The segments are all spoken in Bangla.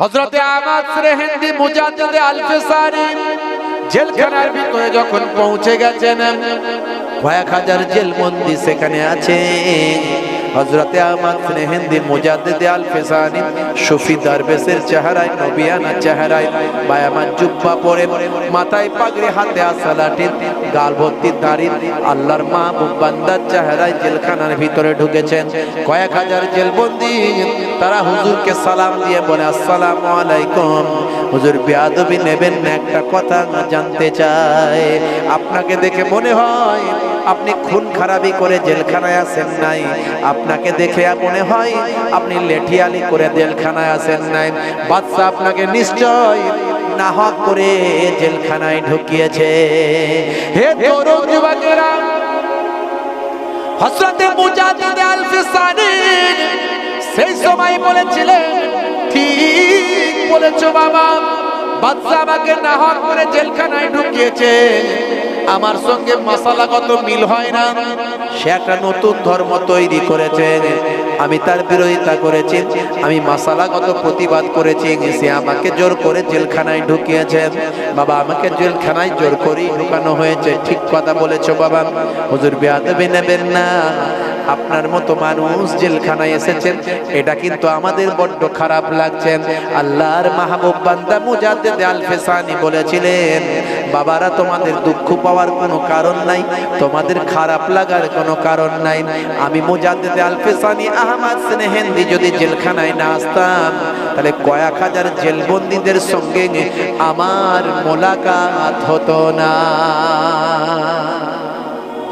হজরতে আমাদ হিন্দি মুজাদ্দিদে আলফেসারি জেলখানার ভিতরে যখন পৌঁছে গেছেন, কয়েক হাজার জেলবন্দি সেখানে আছে হজরতে আমাদ হিন্দি মুজাদ্দিদে আলফেসানি সুফি দারবেশের চেহারায়, নবিয়ানা চেহারায়, বায়ামান জুব্বা পরে মাথায় পাগড়ি হাতে আসলাটি, গাল ভর্তি দাড়ি, আল্লাহর মাহবুব বান্দার চেহারায় জেলখানার ভিতরে ঢুকেছেন। কয়েক হাজার জেলবন্দি তারা হুজুরকে সালাম দিয়ে বলে, আসসালামু আলাইকুম। হুজুর বেয়াদবি নেবেন না, একটা কথা জানতে চায়। আপনাকে দেখে মনে হয় আপনি খুন খারাপি করে জেলখানায় আসেন নাই। আপনাকে দেখে মনে হয় আপনি লেঠিয়ালি করে জেলখানায় আসেন নাই। বাচ্চা আপনাকে নিশ্চয় নাহক করে জেলখানায় ঢুকিয়েছে। হে তরুণ যুবকেরা, হযরতে মুজাদ্দিদ আল-ফিসানি সেই সময় বলেছিলেন, ঠিক বলেছ বাবা, বাদশা আমাকে নাহক করে জেলখানায় ঢুকিয়েছে। আমার সঙ্গে মশালাগত মিল হয় না? সে একটা নতুন ধর্ম তৈরি করেছে। আমি তার বিরোধিতা করেছি। আমি মশালাগত প্রতিবাদ করেছি। সে আমাকে জোর করে জেলখানায় ঢুকিয়েছে। বাবা, আমাকে জেলখানায় জোর করেই ঢুকানো হয়েছে। ঠিক কথা বলেছ বাবা। হুজুর বেয়াদবি নেবেন না। আপনার মতো মানুষ জেলখানায় এসেছেন, এটা কিন্তু আমাদের বড্ড খারাপ লাগছে। আল্লাহর মাহবুব বান্দা মুজাদ্দিদ আল ফেসানি বলেছিলেন, বাবারা, তোমাদের দুঃখ পাওয়ার কোনো কারণ নাই, তোমাদের খারাপ লাগার কোনো কারণ নাই। আমি মুজাদ্দিদ আল ফেসানি আহমদ স্নেহেন্দি যদি জেলখানায় না আসতাম, তাহলে কয়েক হাজার জেলবন্দীদের সঙ্গে আমার মোলাকাত হতো না।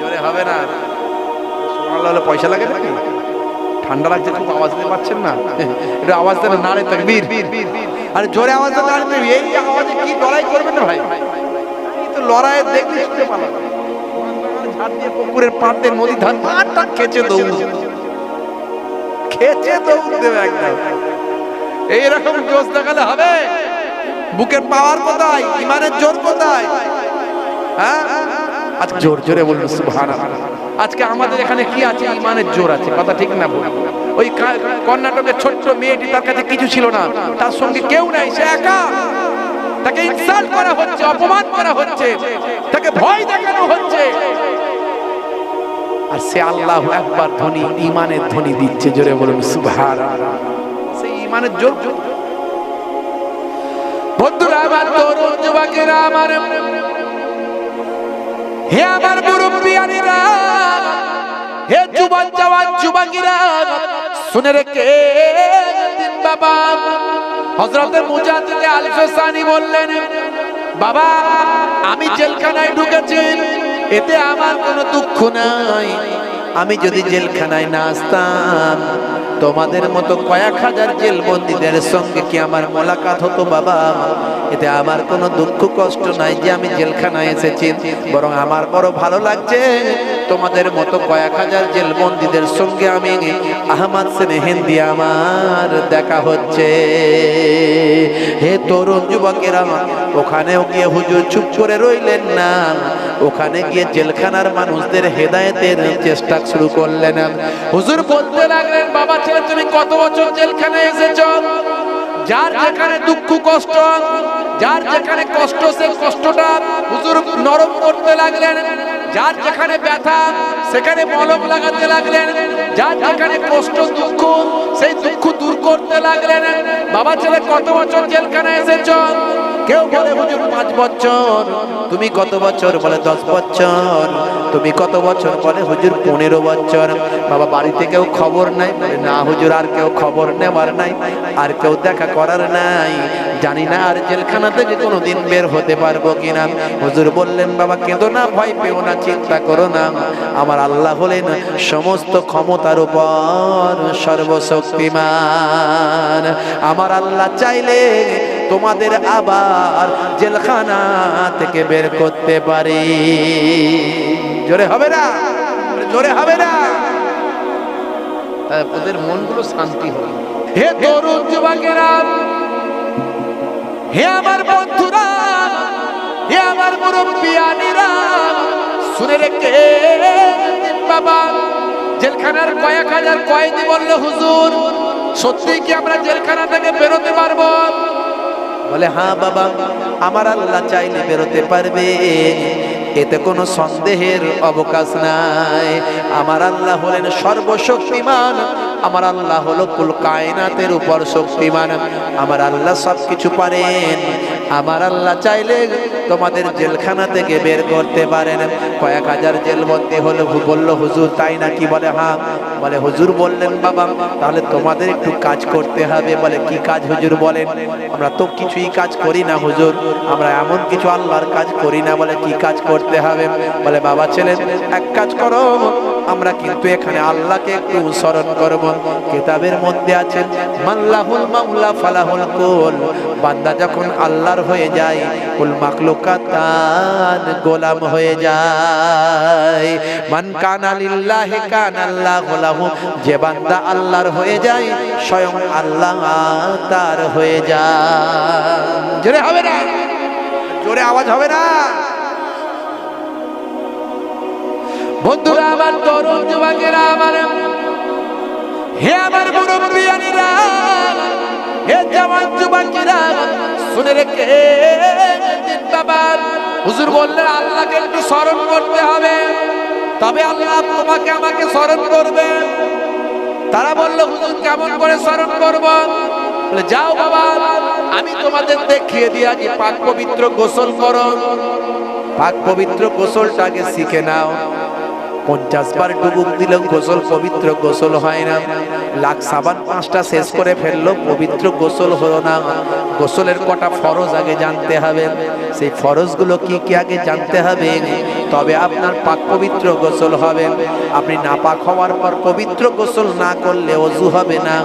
জোরে হবে না? সুবহানাল্লাহ হলে পয়সা লাগে নাকি? ঠান্ডা লাগছে খুব আওয়াজ দিতে পাচ্ছেন না। একটু আওয়াজ দেন নাড়ে তাকবীর। আরে জোরে আওয়াজ দেন নাড়ে তাকবীর এই আওয়াজে কি লড়াই করবেন না ভাই? এই তো লড়াই দেখলে শুনতে পারলাম ঝাড় দিয়ে পুকুরের পাড়তে নদী ধান খেচে দৌড়। খেচে দৌড় দেবে একদম। এইরকম জোশ দেখালে হবে? বুকের পাওয়ার কোথায়? ইমানের জোর কোথায়? হ্যাঁ? আজকে জোর জোরে বলব সুবহানাল্লাহ। আজকে আমাদের এখানে কি আছে? ইমানের জোর আছে, কথা ঠিক না বল। ওই কর্ণাটকের ছোট্ট মেয়েটি তার কাছে কিছু ছিল না, তার সঙ্গে কেউ নাই, সে একা। তাকে ইনসাল্ট করা হচ্ছে, অপমান করা হচ্ছে, তাকে ভয় দেখানো হচ্ছে। আর সে আল্লাহ একবার ধ্বনি, ইমানের ধ্বনি দিচ্ছে, জোরে বলুন সুবহান সেই ইমানের জোর বন্ধুরা, আমার তরুণ যুবকেরা, আমার হে আমার মুরব্বিয়ানিরা, হে যুবক জওয়ান যুবকেরা শুনে রেখে দিন বাবা। হযরতের মুজাদ্দিদ আলফেসানি বললেন, বাবা, আমি জেলখানায় ঢুকেছি, এতে আমার কোনো দুঃখ নাই। আমি যদি জেলখানায় না আসতাম, তোমাদের মতো কয়েক হাজার জেলবন্দীদের সঙ্গে কি আমার মোলাকাত হতো বাবা? এতে আমার কোনো দুঃখ, কষ্ট নাই যে আমি জেলখানায় এসেছি, বরং আমার বড় ভালো লাগছে। তোমাদের মতো কয়েক হাজার জেল জেলবন্দীদের সঙ্গে আমি আহমদ সেনেহেন্দি আমার দেখা হচ্ছে। হে তরুণ যুবকেরা, ওখানেও গিয়ে হুজুর চুপ করে রইলেন না? ওখানে গিয়ে জেলখানার মানুষদের হেদায়েতের চেষ্টা শুরু করলেন। হুজুর বলতে লাগলেন, বাবা ছেলে, তুমি কত বছর জেলখানায় এসেছ? যার যেখানে দুঃখ কষ্ট যার যেখানে কষ্ট সে কষ্টটা হুজুর নরম করতে লাগলেন। যার যেখানে ব্যথা, সেখানে মলম লাগাতে লাগলেন। যার যেখানে কষ্ট, দুঃখ, সেই দুঃখ দূর করতে লাগলেন। বাবা ছেলে, কত বছর জেলখানায় এসেছ? কেউ বলে, হুজুর, পাঁচ বছর। তুমি কত বছর বলে, দশ বছর। তুমি কত বছর বলে, হুজুর, পনেরো বছর। বাবা, বাড়িতে কেউ খবর নাই। না, হুজুর, আর কেউ খবর নেওয়ার নাই। আর কেউ দেখা করার নাই। জানি না, আর জেলখানা থেকে কোনোদিন বের হতে পারব কিনা। হুজুর বললেন, বাবা, কেঁদো না, ভয় পেও না চিন্তা করো না আমার আল্লাহ হলেন সমস্ত ক্ষমতার উপর সর্বশক্তিমান। আমার আল্লাহ চাইলে তোমাদের আবার জেলখানা থেকে বের করতে পারি। জোরে হবে না? জোরে হবে না? ওদের মনগুলো শান্তি হবে। হে তরুণ যুবকেরা হে আমার বন্ধুরা হে আমার মুরব্বিয়ানিরা শুনে রেখে বাবা। জেলখানার কয়েক হাজার কয়েদি বলল, হুজুর সত্যি কি আমরা জেলখানা থেকে বেরোতে পারব? বলে হ্যাঁ বাবা, আমার আল্লাহ চাইলে বেরোতে পারবে। এতে কোনো সন্দেহের অবকাশ নাই। আমার আল্লাহ হলেন সর্বশক্তিমান। আমার আল্লাহ হলো কুল কায়নাতের উপর শক্তিমান। আমার আল্লাহ সব কিছু পারেন। আমার আল্লাহ চাইলে তোমাদের জেলখানা থেকে বের করতে পারেন। কয়েক হাজার জেলবন্দি হলো বলল, হুজুর, তাই নাকি? বলে হ্যাঁ। বলে, হুজুর বললেন বাবা, তাহলে তোমাদের একটু কাজ করতে হবে। বলে, কি কাজ হুজুর বলেন? আমরা তো কিছুই কাজ করি না হুজুর, আমরা এমন কিছু আল্লাহর কাজ করি না। বলে, কি কাজ করতে হবে? বলে, বাবা ছেলে এক কাজ করো আমরা কিন্তু এখানে আল্লাহকে একটু স্মরণ করব। কিতাবের মধ্যে আছে মাল্লাহুল মাওলা ফালাহুল কুল। বান্দা যখন আল্লাহর হয়ে যায়, কুল মাখলুকাত তার গোলাম হয়ে যায়। মান কানা লিল্লাহি কানা আল্লাহু লাহু। যে বান্দা আল্লাহর হয়ে যায়, স্বয়ং আল্লাহ তার হয়ে যায়। জোরে হবে না? জোরে আওয়াজ হবে না? বন্ধুরা, আমার তরুণ যুবকেরা, আমার হে আমার মুরব্বিয়ানিরা, হে জওয়ান যুবকেরা, শুনে রেখে দিন বাবা। হুজুর বললেন আল্লাহকে একটু স্মরণ করতে হবে। তবে আল্লাহ তোমাকে আমাকে স্মরণ করবে। তারা বলল, হুজুর, কেমন করে স্মরণ করব? যাও বাবা, আমি তোমাদের দেখিয়ে দিয়ে আজ পাক পবিত্র গোসল করো। পাক পবিত্র গোসলটাকে শিখে নাও। পঞ্চাশ বার ডুবুক দিলেও গোসল পবিত্র গোসল হয় না। লাখ সাবান পাঁচটা শেষ করে ফেলল, পবিত্র গোসল হলো না। গোসলের কটা ফরজ আগে জানতে হবে। সেই ফরজগুলো কি কি আগে জানতে হবে? তবে আপনার পাক পবিত্র গোসল হবে। আপনি নাপাক হওয়ার পর পবিত্র গোসল না করলে অজু হবে না।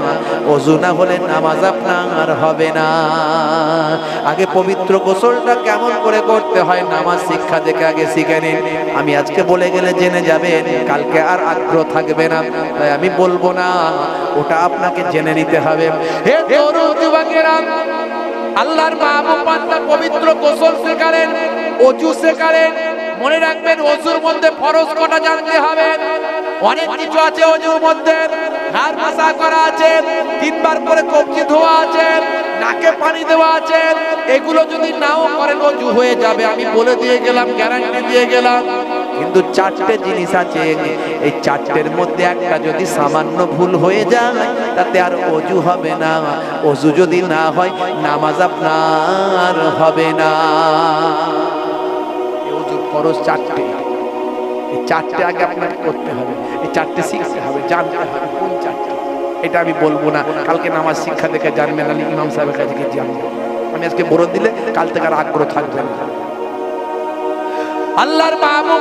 অজু না হলে নামাজ আপনার হবে না। আগে পবিত্র গোসলটা কেমন করে করতে হয় নামাজ শিক্ষা দেখে আগে শিখে নিন। আমি আজকে বলে গেলে জেনে যাবেন, কালকে আর আগ্রহ থাকবে না। তাই আমি বলব না, ওটা আপনাকে জেনে নিতে হবে। আল্লাহর বান্দা পবিত্র গোসল শেখারেন অজু শেখারেন মনে রাখবেন, অজুর মধ্যে ফরজ কটা জানতে হবে। অনেক কিছু আছে অজুর মধ্যে। হার মাসা করা আছে, তিনবার করে কবজি ধোয়া আছে, নাকে পানি দেওয়া আছে। এগুলো যদি নাও করেন, অজু হয়ে যাবে। আমি বলে দিয়ে গেলাম গ্যারান্টি দিয়ে গেলাম। কিন্তু চারটে জিনিস আছে। এই চারটের মধ্যে একটা যদি সামান্য ভুল হয়ে যায়, তাতে আর অজু হবে না। অজু যদি না হয়, নামাজ আপনার হবে না। ফরজ চারটে। এই চারটে আগে আপনাকে করতে হবে। এই চারটে শিখতে হবে, জানতে হবে কোন চারটে। এটা আমি বলব না। কালকে নামাজ শিক্ষা দেখে জানবেন আলী ইমাম সাহেবের কাছে গিয়ে জানবেন আমি আজকে বলে দিলে কাল থেকে আর আগ্রহ থাকবে না। আল্লাহর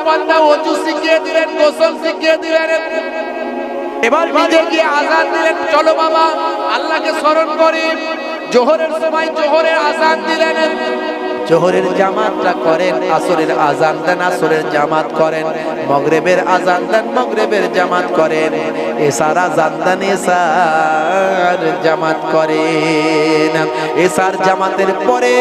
বান্দা ওযু শিখিয়ে দিলেন, গোসল শিখিয়ে দিলেন। এবার নিজে গিয়ে আজান দিলেন, চলো বাবা, আল্লাহকে স্মরণ করি। জোহরের সময় জোহরের আজান দিলেন। জোহরের জামাতটা করেন, আসরের আজান দেন, আসরের জামাত করেন, মগরেবের আজান দেন, মগরেবের জামাত করেন, এসার আজান দেন, এসার জামাত করেন। এসার জামাতের পরে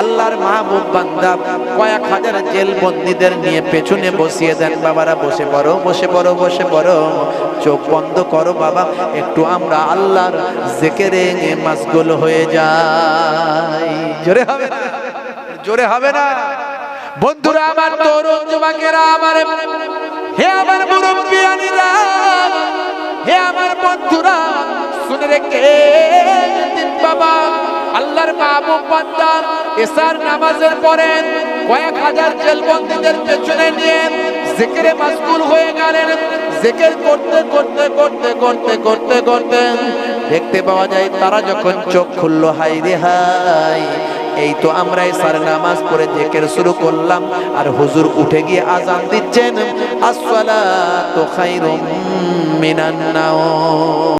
আল্লাহর মাহবুব বান্দা কয়েক হাজার জেল বন্দীদের নিয়ে পেছনে বসিয়ে দেন, বাবারা, বসে পড়ো বসে পড়ো বসে পড়ো, চোখ বন্ধ করো বাবা, একটু আমরা আল্লাহর জেকেরে মাসগুল হয়ে যাই। জোরে হবে জোরে হবে না। বন্ধুরা, আমার তরুণ যুবকেরা, আমার হে আমার মুরব্বিয়ানিরা, হে আমার বন্ধুরা, শুনে রেখে বাবা। আল্লাহর মাহবুব বান্দা, এসার নামাজের পরে কয়েক হাজার জেলবন্দীদের পেছনে নিয়ে জিকিরে মাসগুল হয়ে গেলেন। জিকির করতে করতে করতে করতে করতে করতে দেখতে পাওয়া যায়, তারা যখন চোখ খুললো হাই রে হাই এই তো আমরা এসার নামাজ পড়ে জেকের শুরু করলাম, আর হুজুর উঠে গিয়ে আজান দিচ্ছেন আসলা আসসালাতু খাইরুম মিনান নাওম।